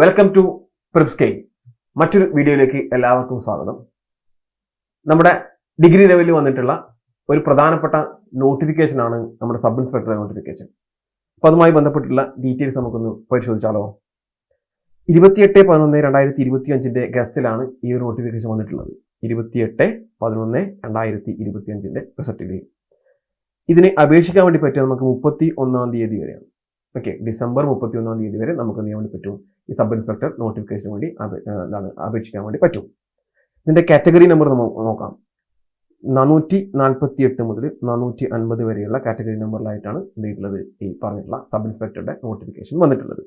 Welcome to പ്രിപ്സ്കെയിൽ മറ്റൊരു വീഡിയോയിലേക്ക് എല്ലാവർക്കും സ്വാഗതം. നമ്മുടെ ഡിഗ്രി ലെവലിൽ വന്നിട്ടുള്ള ഒരു പ്രധാനപ്പെട്ട നോട്ടിഫിക്കേഷനാണ് നമ്മുടെ സബ് ഇൻസ്പെക്ടർ നോട്ടിഫിക്കേഷൻ അപ്പോൾ അതുമായി ബന്ധപ്പെട്ടിട്ടുള്ള ഡീറ്റെയിൽസ് നമുക്കൊന്ന് പരിശോധിച്ചാലോ? ഇരുപത്തിയെട്ട് പതിനൊന്ന് രണ്ടായിരത്തി ഇരുപത്തി അഞ്ചിന്റെ ഗസ്റ്റിലാണ് ഈ ഒരു നോട്ടിഫിക്കേഷൻ വന്നിട്ടുള്ളത്. ഇരുപത്തിയെട്ട് പതിനൊന്ന് രണ്ടായിരത്തി ഇരുപത്തി അഞ്ചിന്റെ റിസൾട്ടിൽ ഇതിനെ അപേക്ഷിക്കാൻ വേണ്ടി പറ്റുക നമുക്ക് മുപ്പത്തി ഒന്നാം തീയതി വരെയാണ്. ഓക്കെ ഡിസംബർ മുപ്പത്തി ഒന്നാം തീയതി വരെ നമുക്ക് എന്ത് വേണ്ടി പറ്റും? ഈ സബ് ഇൻസ്പെക്ടർ നോട്ടിഫിക്കേഷന് വേണ്ടി എന്താണ് അപേക്ഷിക്കാൻ വേണ്ടി പറ്റും. ഇതിന്റെ കാറ്റഗറി നമ്പർ നോക്കാം. നാനൂറ്റി നാൽപ്പത്തി എട്ട് മുതൽ നാനൂറ്റി അൻപത് വരെയുള്ള കാറ്റഗറി നമ്പറിലായിട്ടാണ് എന്ത് ചെയ്തിട്ടുള്ളത് ഈ പറഞ്ഞിട്ടുള്ള സബ് ഇൻസ്പെക്ടറുടെ നോട്ടിഫിക്കേഷൻ വന്നിട്ടുള്ളത്.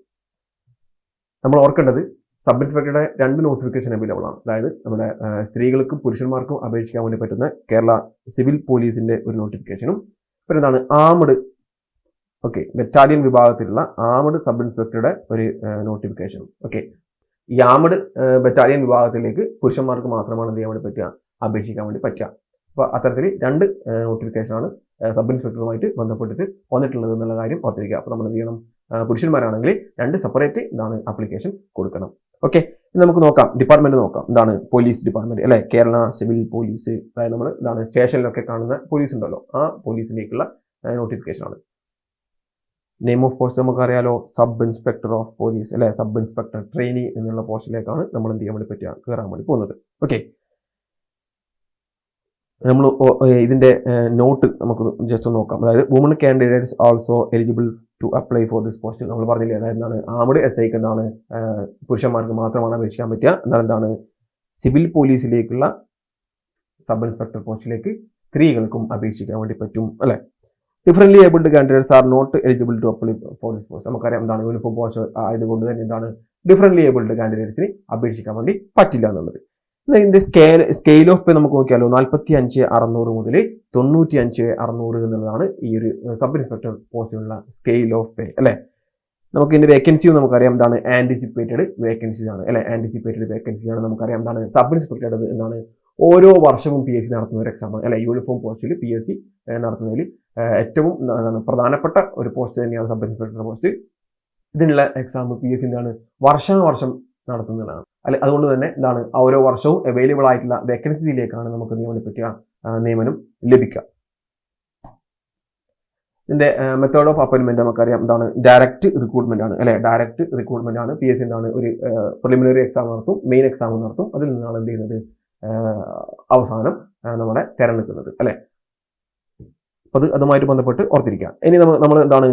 നമ്മൾ ഓർക്കേണ്ടത് സബ് ഇൻസ്പെക്ടറുടെ രണ്ട് നോട്ടിഫിക്കേഷൻ അവൈലബിൾ ആണ്. അതായത് നമ്മുടെ സ്ത്രീകൾക്കും പുരുഷന്മാർക്കും അപേക്ഷിക്കാൻ വേണ്ടി പറ്റുന്ന കേരള സിവിൽ പോലീസിന്റെ ഒരു നോട്ടിഫിക്കേഷനും പിന്നെ എന്താണ് ആമഡ് ഓക്കെ ബറ്റാലിയൻ വിഭാഗത്തിലുള്ള ആമഡ് സബ് ഇൻസ്പെക്ടറുടെ ഒരു നോട്ടിഫിക്കേഷൻ ഓക്കെ ഈ ആമഡ് ബറ്റാലിയൻ വിഭാഗത്തിലേക്ക് പുരുഷന്മാർക്ക് മാത്രമാണ് എന്ത് ചെയ്യാൻ വേണ്ടി പറ്റുക? അപേക്ഷിക്കാൻ വേണ്ടി പറ്റുക. അപ്പോൾ അത്തരത്തിൽ രണ്ട് നോട്ടിഫിക്കേഷനാണ് സബ് ഇൻസ്പെക്ടറുമായിട്ട് ബന്ധപ്പെട്ടിട്ട് വന്നിട്ടുള്ളത് എന്നുള്ള കാര്യം ഓർത്തിരിക്കുക. അപ്പോൾ നമ്മൾ എന്ത് ചെയ്യണം? പുരുഷന്മാരാണെങ്കിൽ രണ്ട് സെപ്പറേറ്റ് ഇതാണ് അപ്ലിക്കേഷൻ കൊടുക്കണം. ഓക്കെ നമുക്ക് നോക്കാം. ഡിപ്പാർട്ട്മെന്റ് നോക്കാം. എന്താണ് പോലീസ് ഡിപ്പാർട്ട്മെന്റ് അല്ലെ? കേരള സിവിൽ പോലീസ് അതായത് നമ്മൾ ഇതാണ് സ്റ്റേഷനിലൊക്കെ കാണുന്ന പോലീസ് ഉണ്ടല്ലോ. ആ പോലീസിലേക്കുള്ള നോട്ടിഫിക്കേഷൻ ആണ്. നെയിം ഓഫ് പോസ്റ്റ് നമുക്കറിയാലോ സബ് ഇൻസ്പെക്ടർ ഓഫ് പോലീസ് അല്ലെ? സബ് ഇൻസ്പെക്ടർ ട്രെയിനി എന്നുള്ള പോസ്റ്റിലേക്കാണ് നമ്മൾ എന്ത് ചെയ്യാൻ വേണ്ടി പറ്റുക? കയറാൻ വേണ്ടി പോകുന്നത്. ഓക്കെ നമ്മൾ ഇതിന്റെ നോട്ട് നമുക്ക് ജസ്റ്റ് നോക്കാം. അതായത് woman candidates also eligible to apply for this post നമ്മൾ പറഞ്ഞില്ലേ അതായത് എന്താണ് ആമഡ് എസ് ഐക്ക് എന്താണ് പുരുഷന്മാർക്ക് മാത്രമാണ് അപേക്ഷിക്കാൻ പറ്റുക. എന്നാൽ എന്താണ് സിവിൽ പോലീസിലേക്കുള്ള സബ് ഇൻസ്പെക്ടർ പോസ്റ്റിലേക്ക് സ്ത്രീകൾക്കും അപേക്ഷിക്കാൻ വേണ്ടി പറ്റും അല്ലെ? Differently abled candidates are not eligible to apply for this post നമുക്കറിയാം എന്താണ് യൂണിഫോം പോസ്റ്റ് ആയതുകൊണ്ട് തന്നെ എന്താണ് ഡിഫറെന്റ്ലി ഏബിൾഡ് കാൻഡിഡേറ്റ്സിന് അപേക്ഷിക്കാൻ വേണ്ടി പറ്റില്ല എന്നുള്ളത്. എന്നാ ഇതിന്റെ സ്കെയിൽ സ്കെയിൽ ഓഫ് പേ നമുക്ക് നോക്കിയാലോ നാൽപ്പത്തി അഞ്ച് അറുന്നൂറ് മുതൽ തൊണ്ണൂറ്റി അഞ്ച് അറുന്നൂറ് എന്നുള്ളതാണ് ഈ ഒരു സബ് ഇൻസ്പെക്ടർ പോസ്റ്റിനുള്ള സ്കെയിൽ ഓഫ് പേ അല്ലേ? നമുക്ക് ഇതിന്റെ വേക്കൻസിയും നമുക്കറിയാം എന്താണ് ആന്റിസിപ്പേറ്റഡ് വേക്കൻസിയാണ് അല്ലെ? ആന്റിസിപ്പേറ്റഡ് വേക്കൻസിയാണ് നമുക്കറിയാം എന്താണ് സബ് ഇൻസ്പെക്ടറുടെ എന്താണ് ഓരോ വർഷവും പി എസ് സി നടത്തുന്ന ഒരു എക്സാമാണ് അല്ലെ? യൂണിഫോം പോസ്റ്റിൽ പി എസ് സി നടത്തുന്നതിൽ ഏറ്റവും എന്താണ് പ്രധാനപ്പെട്ട ഒരു പോസ്റ്റ് തന്നെയാണ് സബ് ഇൻസ്പെക്ടർ പോസ്റ്റ്. ഇതിനുള്ള എക്സാം പി എസ് സി വർഷം വർഷാവർഷം നടത്തുന്നതാണ്. അല്ലെ അതുകൊണ്ട് തന്നെ എന്താണ് ഓരോ വർഷവും അവൈലബിൾ ആയിട്ടുള്ള വേക്കൻസിയിലേക്കാണ് നമുക്ക് നിയമനം പറ്റിയ നിയമനം ലഭിക്കുക. ഇതിന്റെ മെത്തേഡ് ഓഫ് അപ്പോയിന്റ്മെന്റ് നമുക്കറിയാം. എന്താണ് ഡയറക്റ്റ് റിക്രൂട്ട്മെന്റ് ആണ്. അല്ലെ ഡയറക്റ്റ് റിക്രൂട്ട്മെന്റ് ആണ്. പി എസ് സി എന്താണ് ഒരു പ്രിലിമിനറി എക്സാം നടത്തും. മെയിൻ എക്സാം നടത്തും. അതിൽ നിന്നാണ് എന്ത് ചെയ്യുന്നത്? അവസാനം നമ്മളെ തിരഞ്ഞെടുക്കുന്നത്. അല്ലെ അപ്പൊ അത് അതുമായിട്ട് ബന്ധപ്പെട്ട് ഓർത്തിരിക്കുക. ഇനി നമ്മൾ നമ്മൾ എന്താണ്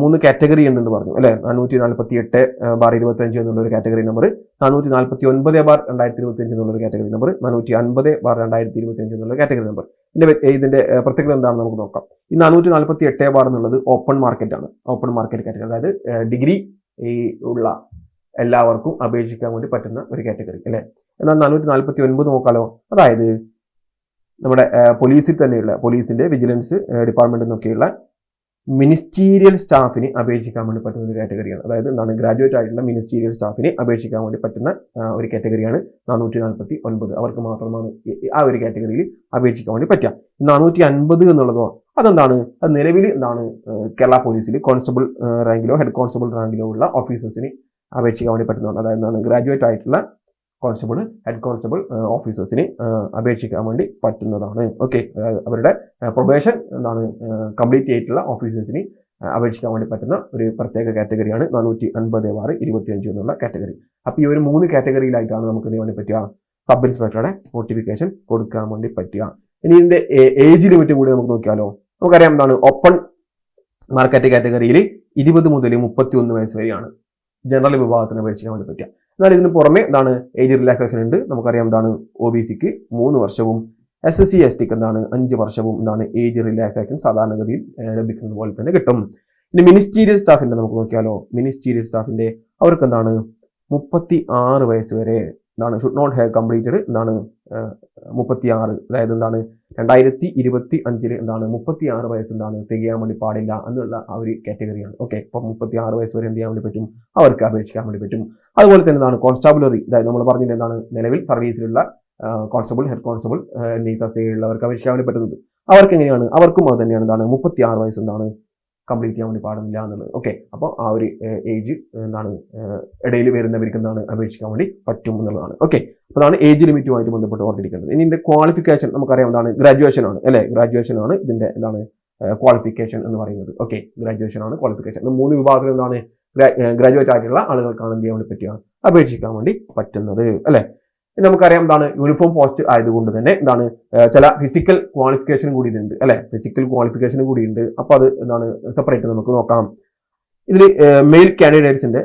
മൂന്ന് കാറ്റഗറി ഉണ്ടെന്ന് പറഞ്ഞു അല്ലേ? നാനൂറ്റി നാൽപ്പത്തി എട്ട് ബാർ ഇരുപത്തി അഞ്ച് എന്നുള്ള ഒരു കാറ്റഗറി നമ്പർ നാനൂറ്റി നാൽപ്പത്തി ഒൻപത് ബാർ രണ്ടായിരത്തി ഇരുപത്തി അഞ്ച് എന്നുള്ള ഒരു കാറ്റഗറി നമ്പർ നാനൂറ്റി അൻപത് ബാർ രണ്ടായിരത്തി ഇരുപത്തി അഞ്ച് എന്നുള്ള കാറ്റഗറി നമ്പർ. ഇതിന്റെ ഇതിന്റെ പ്രത്യേകത എന്താണെന്ന് നമുക്ക് നോക്കാം. ഈ നാനൂറ്റി നാൽപ്പത്തി എട്ട് ബാർ എന്നുള്ളത് ഓപ്പൺ മാർക്കറ്റ് ആണ്. ഓപ്പൺ മാർക്കറ്റ് കാറ്റഗറി അതായത് ഡിഗ്രി ഈ ഉള്ള എല്ലാവർക്കും അപേക്ഷിക്കാൻ വേണ്ടി പറ്റുന്ന ഒരു കാറ്റഗറി അല്ലെ? എന്നാൽ നാനൂറ്റി നാൽപ്പത്തി ഒൻപത് നോക്കാലോ. അതായത് നമ്മുടെ പോലീസിൽ തന്നെയുള്ള പോലീസിന്റെ വിജിലൻസ് ഡിപ്പാർട്ട്മെന്റ് എന്നൊക്കെയുള്ള മിനിസ്റ്റീരിയൽ സ്റ്റാഫിന് അപേക്ഷിക്കാൻ വേണ്ടി പറ്റുന്ന ഒരു കാറ്റഗറിയാണ് അതായത് എന്താണ് ഗ്രാജുവേറ്റ് ആയിട്ടുള്ള മിനിസ്റ്റീരിയൽ സ്റ്റാഫിന് അപേക്ഷിക്കാൻ വേണ്ടി പറ്റുന്ന ഒരു കാറ്റഗറിയാണ് നാനൂറ്റി നാൽപ്പത്തി ഒൻപത് അവർക്ക് മാത്രമാണ് ആ ഒരു കാറ്റഗറിയിൽ അപേക്ഷിക്കാൻ വേണ്ടി പറ്റുക. നാനൂറ്റി അൻപത് എന്നുള്ളതോ അതെന്താണ്? അത് നിലവിൽ എന്താണ് കേരള പോലീസിൽ കോൺസ്റ്റബിൾ റാങ്കിലോ ഹെഡ് കോൺസ്റ്റബിൾ റാങ്കിലോ ഉള്ള ഓഫീസേഴ്സിന് അപേക്ഷിക്കാൻ വേണ്ടി പറ്റുന്നതാണ്. അതായത് എന്താണ് ഗ്രാജുവേറ്റ് ആയിട്ടുള്ള കോൺസ്റ്റബിൾ ഹെഡ് കോൺസ്റ്റബിൾ ഓഫീസേഴ്സിന് അപേക്ഷിക്കാൻ വേണ്ടി പറ്റുന്നതാണ്. ഓക്കെ അവരുടെ പ്രൊബേഷൻ എന്താണ് കംപ്ലീറ്റ് ചെയ്തിട്ടുള്ള ഓഫീസേഴ്സിന് അപേക്ഷിക്കാൻ വേണ്ടി പറ്റുന്ന ഒരു പ്രത്യേക കാറ്റഗറിയാണ് നാനൂറ്റി അൻപത് ആറ് ഇരുപത്തി അഞ്ച് എന്നുള്ള കാറ്റഗറി. അപ്പോൾ ഈ ഒരു മൂന്ന് കാറ്റഗറിയിലായിട്ടാണ് നമുക്ക് ഇതിന് വേണ്ടി പറ്റുക. സബ് ഇൻസ്പെക്ടറുടെ നോട്ടിഫിക്കേഷൻ കൊടുക്കാൻ വേണ്ടി പറ്റുക. ഇനി ഇതിന്റെ ഏജ് ലിമിറ്റ് കൂടി നമുക്ക് നോക്കിയാലോ. നമുക്കറിയാം എന്താണ് ഓപ്പൺ മാർക്കറ്റ് കാറ്റഗറിയിൽ ഇരുപത് മുതൽ മുപ്പത്തി ഒന്ന് വയസ്സ് വരെയാണ്. ജനറൽ വിഭാഗത്തിന് അപേക്ഷിക്കാൻ വേണ്ടി പറ്റുക. എന്നാൽ ഇതിന് പുറമെ എന്താണ് ഏജ് റിലാക്സേഷൻ ഉണ്ട്. നമുക്കറിയാം എന്താണ് ഒ ബി സിക്ക് മൂന്ന് വർഷവും എസ് എസ് സി എസ് ടിക്ക് എന്താണ് അഞ്ച് വർഷവും എന്താണ് ഏജ് റിലാക്സേഷൻ സാധാരണഗതിയിൽ ലഭിക്കുന്നത് പോലെ തന്നെ കിട്ടും. ഇനി മിനിസ്റ്റീരിയൽ സ്റ്റാഫിന്റെ നമുക്ക് നോക്കിയാലോ? മിനിസ്റ്റീരിയൽ സ്റ്റാഫിന്റെ അവർക്ക് എന്താണ് മുപ്പത്തി ആറ് വയസ്സ് വരെ എന്താണ് ഷുഡ് നോട്ട് ഹാവ് കംപ്ലീറ്റഡ് എന്താണ് മുപ്പത്തി ആറ് അതായത് എന്താണ് രണ്ടായിരത്തി ഇരുപത്തി അഞ്ചിൽ എന്താണ് മുപ്പത്തി ആറ് വയസ്സ് എന്താണ് തികയാൻ വേണ്ടി പാടില്ല എന്നുള്ള ആ ഒരു കാറ്റഗറിയാണ്. ഓക്കെ ഇപ്പം മുപ്പത്തി ആറ് വയസ്സ് വരെ എന്ത് ചെയ്യാൻ വേണ്ടി പറ്റും? അവർക്ക് അപേക്ഷിക്കാൻ വേണ്ടി പറ്റും. അതുപോലെ തന്നെ എന്താണ് കോൺസ്റ്റാബുലറി അതായത് നമ്മൾ പറഞ്ഞിട്ട് എന്താണ് നിലവിൽ സർവീസിലുള്ള കോൺസ്റ്റബിൾ ഹെഡ് കോൺസ്റ്റബിൾ എന്നീ തസ്തികയിലുള്ളവർക്ക് അപേക്ഷിക്കാൻ വേണ്ടി പറ്റുന്നത്. അവർക്ക് എങ്ങനെയാണ്? അവർക്കും അത് തന്നെയാണ് എന്താണ് മുപ്പത്തി ആറ് വയസ്സ് എന്താണ് കംപ്ലീറ്റ് ചെയ്യാൻ വേണ്ടി പാടുന്നില്ല എന്നുള്ളത്. ഓക്കെ അപ്പോൾ ആ ഒരു ഏജ് എന്താണ് ഇടയിൽ വരുന്നവർക്ക് എന്താണ് അപേക്ഷിക്കാൻ വേണ്ടി പറ്റും എന്നുള്ളതാണ്. ഓക്കെ അപ്പോൾ അതാണ് ഏജ് ലിമിറ്റുമായിട്ട് ബന്ധപ്പെട്ട് ഓർത്തിരിക്കേണ്ടത്. ഇനി ഇതിന്റെ ക്വാളിഫിക്കേഷൻ നമുക്കറിയാം എന്താണ്? ഗ്രാജുവേഷൻ ആണ്. അല്ലേ? ഗ്രാജുവേഷൻ ആണ് ഇതിന്റെ എന്താണ് ക്വാളിഫിക്കേഷൻ എന്ന് പറയുന്നത്. ഓക്കെ ഗ്രാജുവേഷൻ ആണ് ക്വാളിഫിക്കേഷൻ മൂന്ന് വിഭാഗത്തിൽ എന്താണ് ഗ്രാജുവേറ്റ് ആയിട്ടുള്ള ആളുകൾക്കാണ് എന്ത് ചെയ്യാൻ വേണ്ടി പറ്റുക? അപേക്ഷിക്കാൻ വേണ്ടി പറ്റുന്നത്. അല്ലേ? നമുക്കറിയാം എന്താണ് യൂണിഫോം പോസ്റ്റ് ആയതുകൊണ്ട് തന്നെ എന്താണ് ചില ഫിസിക്കൽ ക്വാളിഫിക്കേഷനും കൂടി ഇതുണ്ട് അല്ലെ? ഫിസിക്കൽ ക്വാളിഫിക്കേഷൻ കൂടി ഉണ്ട് അപ്പൊ അത് എന്താണ് സെപ്പറേറ്റ് നമുക്ക് നോക്കാം. ഇതിൽ മെയിൽ കാൻഡിഡേറ്റ്സിന്റെ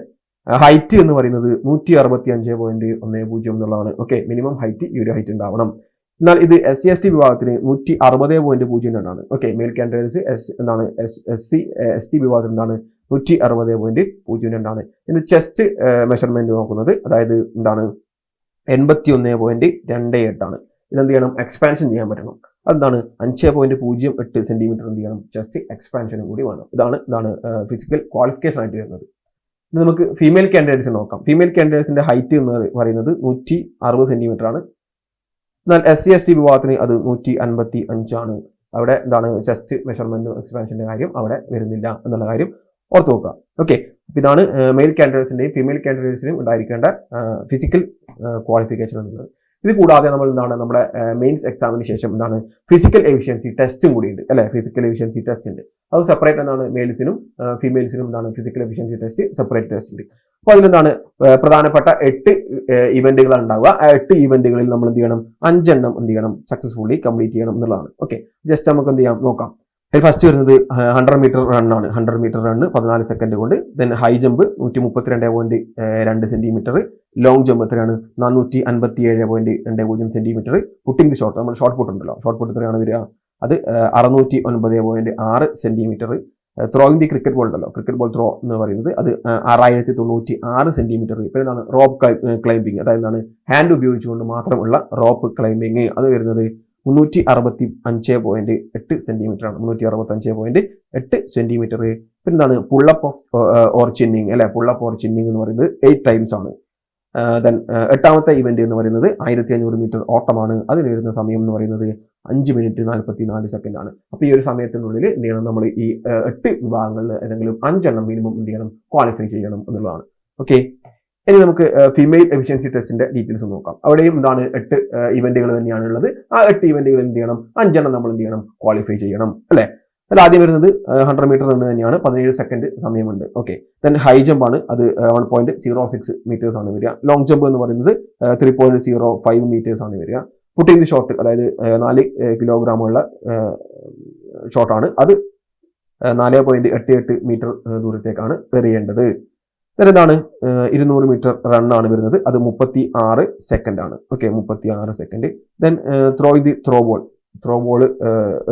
ഹൈറ്റ് എന്ന് പറയുന്നത് നൂറ്റി അറുപത്തി അഞ്ച് പോയിന്റ് ഒന്ന് പൂജ്യം എന്നുള്ളതാണ്. ഓക്കെ മിനിമം ഹൈറ്റ് ഈ ഒരു ഹൈറ്റ് ഉണ്ടാവണം. എന്നാൽ ഇത് എസ് സി എസ് ടി വിഭാഗത്തിന് നൂറ്റി അറുപത് പോയിന്റ് പൂജ്യം രണ്ടാണ്. ഓക്കെ മെയിൽ കാൻഡിഡേറ്റ്സ് എസ് എന്താണ് S S C S T വിഭാഗത്തിൽ എന്താണ് നൂറ്റി അറുപത് പോയിന്റ് പൂജ്യം രണ്ടാണ്. ഇനി ചെസ്റ്റ് മെഷർമെന്റ് നോക്കുന്നത്. അതായത് എന്താണ് എൺപത്തി ഒന്ന് പോയിന്റ് രണ്ട് എട്ടാണ് ഇതെന്ത് ചെയ്യണം? എക്സ്പാൻഷൻ ചെയ്യാൻ പറ്റണം. അതെന്താണ്? അഞ്ച് പോയിന്റ് പൂജ്യം എട്ട് സെന്റിമീറ്റർ എന്ത് ചെയ്യണം? ജസ്റ്റ് എക്സ്പാൻഷനും കൂടി വേണം. ഇതാണ് ഇതാണ് ഫിസിക്കൽ ക്വാളിഫിക്കേഷൻ ആയിട്ട് വരുന്നത്. ഇത് നമുക്ക് ഫീമെയിൽ കാൻഡിഡേറ്റ്സ് നോക്കാം. ഫീമെയിൽ കാൻഡിഡേറ്റ്സിന്റെ ഹൈറ്റ് എന്ന് പറയുന്നത് നൂറ്റി അറുപത് സെന്റിമീറ്റർ ആണ്. എന്നാൽ എസ് സി എസ് ടി വിഭാഗത്തിന് അത് നൂറ്റി അൻപത്തി അഞ്ചാണ് അവിടെ എന്താണ്? ചെസ്റ്റ് മെഷർമെന്റും എക്സ്പാൻഷന്റെ കാര്യം അവിടെ വരുന്നില്ല എന്നുള്ള കാര്യം ഓർത്ത് നോക്കുക. ഓക്കെ ഇതാണ് മെയിൽ കാൻഡിഡേറ്റ്സിന്റെയും ഫീമെയിൽ കാൻഡിഡേറ്റ്സിനും ഉണ്ടായിരിക്കേണ്ട ഫിസിക്കൽ ക്വാളിഫിക്കേഷൻ എന്നുള്ളത്. ഇത് കൂടാതെ നമ്മൾ എന്താണ് നമ്മുടെ മെയിൻസ് എക്സാമിന് ശേഷം എന്താണ് ഫിസിക്കൽ എഫിഷ്യൻസി ടെസ്റ്റും കൂടിയുണ്ട് അല്ലേ? ഫിസിക്കൽ എഫിഷ്യൻസി ടെസ്റ്റ് ഉണ്ട്. അത് സെപ്പറേറ്റ് എന്താണ് മെയിൽസിനും ഫീമെയിൽസിനും എന്താണ് physical efficiency test separate test ഉണ്ട്. അപ്പോൾ അതിലെന്താണ് പ്രധാനപ്പെട്ട എട്ട് ഇവന്റുകൾ ഉണ്ടാവുക. ആ എട്ട് ഇവന്റുകളിൽ നമ്മൾ എന്ത് ചെയ്യണം അഞ്ചെണ്ണം എന്ത് ചെയ്യണം സക്സസ്ഫുള്ളി കംപ്ലീറ്റ് ചെയ്യണം എന്നുള്ളതാണ്. ഓക്കെ ജസ്റ്റ് നമുക്ക് എന്ത് ചെയ്യാം നോക്കാം. അതിൽ ഫസ്റ്റ് വരുന്നത് ഹൺഡ്രഡ് മീറ്റർ റണ്ണാണ് ഹൺഡ്രഡ് മീറ്റർ റണ്ണ് പതിനാല് സെക്കൻഡ് കൊണ്ട്. ദെൻ ഹൈ ജമ്പ് നൂറ്റി മുപ്പത്തിരണ്ട് പോയിന്റ് രണ്ട് സെന്റിമീറ്റർ ലോങ് ജമ്പ് എത്രയാണ്? നാനൂറ്റി അൻപത്തി ഏഴ് പോയിന്റ് രണ്ട് പൂജ്യം സെന്റിമീറ്റർ പുട്ടിംഗ് ദി ഷോട്ട് നമ്മൾ ഷോർട്ട് പുട്ട് ഉണ്ടല്ലോ. ഷോർട്ട് പുട്ട് എത്രയാണ് വരിക? അത് അറുന്നൂറ്റി ഒൻപത് പോയിന്റ് ആറ് centimetre throwing the cricket ball ഉണ്ടല്ലോ. ക്രിക്കറ്റ് ബോൾ ത്രോ എന്ന് പറയുന്നത് അത് ആറായിരത്തി തൊണ്ണൂറ്റി ആറ് സെന്റിമീറ്റർ ഇപ്പോൾ എന്താണ് റോപ്പ് ക്ലൈംബിംഗ് അതായത് എന്താണ്? ഹാൻഡ് ഉപയോഗിച്ചുകൊണ്ട് മാത്രമുള്ള റോപ്പ് ക്ലൈംബിംഗ് അത് വരുന്നത് മുന്നൂറ്റി അറുപത്തി അഞ്ച് പോയിന്റ് എട്ട് സെന്റിമീറ്റർ ആണ് മുന്നൂറ്റി അറുപത്തി അഞ്ച് പോയിന്റ് എട്ട് സെന്റിമീറ്റർ. പിന്നെ എന്താണ് pull up of or chinning അല്ലെ? പുള്ളപ്പ് ഓർ ചിന്നിങ് എന്ന് പറയുന്നത് എയ്റ്റ് ടൈംസ് ആണ്. ദെൻ എട്ടാമത്തെ ഇവന്റ് എന്ന് പറയുന്നത് ആയിരത്തി അഞ്ഞൂറ് മീറ്റർ ഓട്ടമാണ്. അതിന് വരുന്ന സമയം എന്ന് പറയുന്നത് അഞ്ച് മിനിറ്റ് നാൽപ്പത്തി നാല് സെക്കൻഡ് ആണ്. അപ്പോൾ ഈ ഒരു സമയത്തിനുള്ളിൽ എന്ത് ചെയ്യണം നമ്മൾ ഈ എട്ട് വിഭാഗങ്ങളിൽ ഏതെങ്കിലും അഞ്ചെണ്ണം മിനിമം എന്ത് ചെയ്യണം? ക്വാളിഫൈ ചെയ്യണം എന്നുള്ളതാണ്. ഓക്കെ ഇനി നമുക്ക് ഫീമെയിൽ എഫിഷ്യൻസി ടെസ്റ്റിന്റെ ഡീറ്റെയിൽസ് നോക്കാം. അവിടെയും എന്താണ് എട്ട് ഇവന്റുകൾ തന്നെയാണ് ഉള്ളത് ആ എട്ട് ഇവന്റുകൾ എന്ത് ചെയ്യണം? അഞ്ചെണ്ണം നമ്മൾ എന്ത് ചെയ്യണം? ക്വാളിഫൈ ചെയ്യണം. അല്ലെ? അതിൽ ആദ്യം വരുന്നത് ഹൺഡ്രഡ് മീറ്റർ റണ്ണ് തന്നെയാണ്. പതിനേഴ് സെക്കൻഡ് സമയമുണ്ട്. ഓക്കെ ദെൻ ഹൈ ജമ്പ് ആണ്. അത് one point zero six metres ആണ് വരിക. ലോങ് ജമ്പ് എന്ന് പറയുന്നത് three point zero five metres ആണ് വരിക. പുട്ടിംഗ് ദി ഷോട്ട് അതായത് നാല് കിലോഗ്രാമുള്ള ഷോട്ടാണ് അത് നാല് പോയിന്റ് എട്ട് എട്ട് മീറ്റർ ദൂരത്തേക്കാണ് എറിയേണ്ടത് then എന്താണ്? ഇരുന്നൂറ് മീറ്റർ റണ്ണാണ് വരുന്നത്. അത് മുപ്പത്തി ആറ് സെക്കൻഡ് ആണ് ഓക്കെ മുപ്പത്തി ആറ് second then throw the throw ball throw ball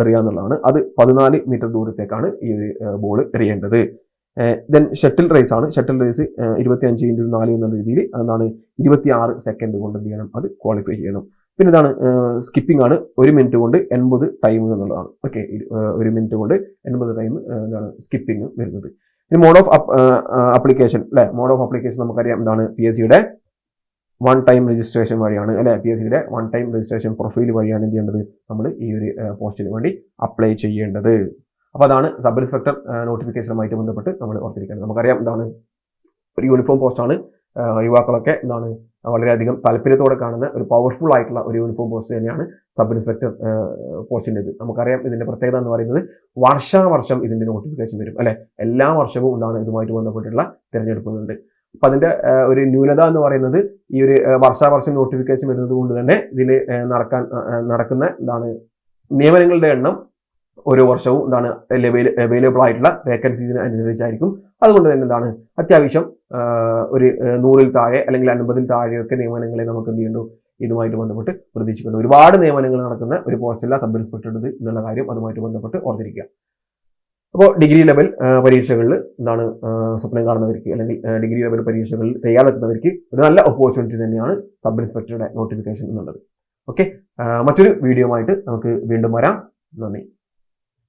എറിയാന്നുള്ളതാണ് അത് പതിനാല് മീറ്റർ ദൂരത്തേക്കാണ് ഈ ഒരു ബോൾ എറിയേണ്ടത്. ദെൻ ഷട്ടിൽ റേസ് ആണ്. ഷട്ടിൽ റേസ് ഇരുപത്തി അഞ്ച് ഇന്റു നാല് എന്നുള്ള രീതിയിൽ അതാണ് ഇരുപത്തി ആറ് സെക്കൻഡ് കൊണ്ട് എന്ത് ചെയ്യണം? അത് ക്വാളിഫൈ ചെയ്യണം. പിന്നെ ഇതാണ് സ്കിപ്പിംഗ് ആണ്. ഒരു മിനിറ്റ് കൊണ്ട് എൺപത് ടൈം എന്നുള്ളതാണ്. ഓക്കെ ഒരു മിനിറ്റ് കൊണ്ട് എൺപത് ടൈം എന്താണ്? സ്കിപ്പിംഗ് വരുന്നത്. ഇനി മോഡ് ഓഫ് അപ്ലിക്കേഷൻ അല്ലെ മോഡ് ഓഫ് അപ്ലിക്കേഷൻ നമുക്കറിയാം എന്താണ് പി എസ് സിയുടെ വൺ ടൈം രജിസ്ട്രേഷൻ വഴിയാണ് അല്ലെ? പി എസ് സിയുടെ വൺ ടൈം രജിസ്ട്രേഷൻ പ്രൊഫൈൽ വഴിയാണ് എന്ത് ചെയ്യേണ്ടത്? നമ്മൾ ഈ ഒരു പോസ്റ്റിന് വേണ്ടി അപ്ലൈ ചെയ്യേണ്ടത്. അപ്പോൾ അതാണ് സബ് ഇൻസ്പെക്ടർ നോട്ടിഫിക്കേഷനുമായിട്ട് ബന്ധപ്പെട്ട് നമ്മൾ ഓർത്തിരിക്കേണ്ടത്. നമുക്കറിയാം എന്താണ്? ഒരു യൂണിഫോം പോസ്റ്റാണ് യുവാക്കളൊക്കെ എന്താണ് വളരെയധികം താല്പര്യത്തോടെ കാണുന്ന ഒരു പവർഫുൾ ആയിട്ടുള്ള ഒരു യൂണിഫോം പോസ്റ്റ് തന്നെയാണ് സബ് ഇൻസ്പെക്ടർ പോസ്റ്റിന്റെത് നമുക്കറിയാം ഇതിന്റെ പ്രത്യേകത എന്ന് പറയുന്നത് വർഷാവർഷം ഇതിന്റെ നോട്ടിഫിക്കേഷൻ വരും അല്ലെ? എല്ലാ വർഷവും എന്താണ് ഇതുമായിട്ട് ബന്ധപ്പെട്ടിട്ടുള്ള തിരഞ്ഞെടുപ്പുകളുണ്ട്. അപ്പം അതിന്റെ ഒരു ന്യൂനത എന്ന് പറയുന്നത് ഈ ഒരു വർഷാവർഷം നോട്ടിഫിക്കേഷൻ വരുന്നത് കൊണ്ട് തന്നെ ഇതിൽ നടക്കാൻ നടക്കുന്ന എന്താണ് നിയമനങ്ങളുടെ എണ്ണം ഓരോ വർഷവും എന്താണ് അവൈലബിൾ ആയിട്ടുള്ള വേക്കൻസീസിന് അനുസരിച്ചായിരിക്കും അതുകൊണ്ട് തന്നെ എന്താണ്? അത്യാവശ്യം ഒരു നൂറിൽ താഴെ അല്ലെങ്കിൽ അൻപതിൽ താഴെയൊക്കെ നിയമനങ്ങളെ നമുക്ക് എന്ത് ചെയ്യുന്നു? ഇതുമായിട്ട് ബന്ധപ്പെട്ട് പ്രതീക്ഷിക്കുന്നു. ഒരുപാട് നിയമനങ്ങൾ നടക്കുന്ന ഒരു പോസ്റ്റല്ല സബ് ഇൻസ്പെക്ടർ എന്നുള്ള കാര്യം അതുമായിട്ട് ബന്ധപ്പെട്ട് ഓർത്തിരിക്കുക. അപ്പോൾ ഡിഗ്രി ലെവൽ പരീക്ഷകളിൽ എന്താണ് സ്വപ്നം കാണുന്നവർക്ക് അല്ലെങ്കിൽ ഡിഗ്രി ലെവൽ പരീക്ഷകളിൽ തയ്യാറെടുക്കുന്നവർക്ക് ഒരു നല്ല ഓപ്പർച്യൂണിറ്റി തന്നെയാണ് സബ് ഇൻസ്പെക്ടറുടെ നോട്ടിഫിക്കേഷൻ എന്നുള്ളത്. ഓക്കെ മറ്റൊരു വീഡിയോ ആയിട്ട് നമുക്ക് വീണ്ടും വരാം. നന്ദി.